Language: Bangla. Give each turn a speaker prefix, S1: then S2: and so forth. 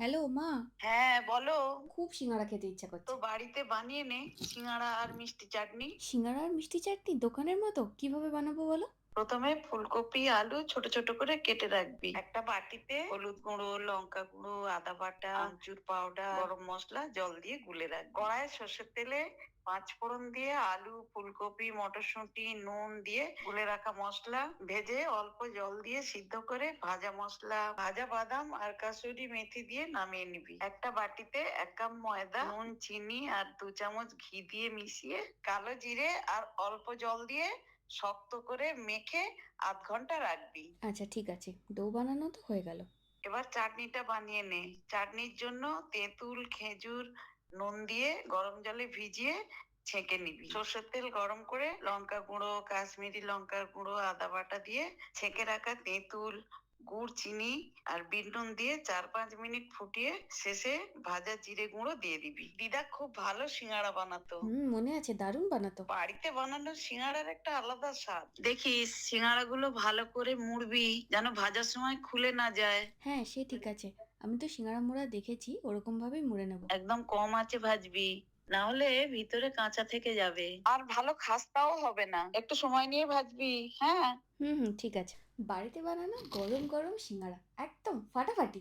S1: হ্যালো মা।
S2: হ্যাঁ বলো।
S1: খুব সিঙ্গারা খেতে ইচ্ছা করছে।
S2: তো বাড়িতে বানিয়ে নে সিঙ্গাড়া আর মিষ্টি চাটনি।
S1: সিঙ্গারা আর মিষ্টি চাটনি দোকানের মতো? কীভাবে বানাবো বলো?
S2: প্রথমে ফুলকপি আলু ছোট ছোট করে কেটে রাখবি। একটা বাটিতে হলুদ গুঁড়ো লঙ্কা গুঁড়ো আদা বাটা আমচুর পাউডার গরম মশলা জল দিয়ে গুলে রাখ কড়াই সর্ষের তেলে পাঁচ ফোড়ন দিয়ে আলু ফুলকপি মটরশুঁটি নুন দিয়ে গুলে রাখা মশলা ভেজে অল্প জল দিয়ে সিদ্ধ করে ভাজা মশলা ভাজা বাদাম আর কাসুরি মেথি দিয়ে নামিয়ে নিবি। একটা বাটিতে এক কাপ ময়দা নুন চিনি আর দু চামচ ঘি দিয়ে মিশিয়ে কালো জিরে আর অল্প জল দিয়ে শক্ত করে মেখে আধ ঘণ্টা রাখবি।
S1: আচ্ছা ঠিক আছে। ডো বানানো তো হয়ে গেল।
S2: এবার চাটনিটা বানিয়ে নে। চাটনির জন্য তেঁতুল খেজুর নুন দিয়ে গরম জলে ভিজিয়ে ছেঁকে নিবি। সর্ষের তেল গরম করে লঙ্কা গুঁড়ো কাশ্মীরি লঙ্কার গুঁড়ো আদা বাটা দিয়ে ছেঁকে রাখা তেঁতুল গুড় চিনি আর বিট নুন দিয়ে চার পাঁচ মিনিট ফুটিয়ে শেষে ভাজা জিরে গুঁড়ো দিয়ে দিবি। দিদা খুব ভালো সিঙ্গাড়া বানাতো।
S1: হুম মনে আছে দারুণ বানাতো।
S2: বাড়িতে বানানো সিঙ্গাড়ার একটা আলাদা স্বাদ। দেখিস সিঙ্গাড়া গুলো ভালো করে মুড়বি যেন ভাজার সময় খুলে না যায়।
S1: হ্যাঁ সে ঠিক আছে। আমি তো সিঙ্গারা মুড়া দেখেছি ওরকম ভাবেই মুড়ে নেব।
S2: একদম কম আছে ভাজবি। না হলে ভিতরে কাঁচা থেকে যাবে। আর ভালো খাস্তাও হবে না। একটু সময় নিয়ে ভাজবি হ্যাঁ?
S1: হুম হুম ঠিক আছে। বাড়িতে বানানো গরম গরম সিঙ্গারা একদম ফাটাফাটি।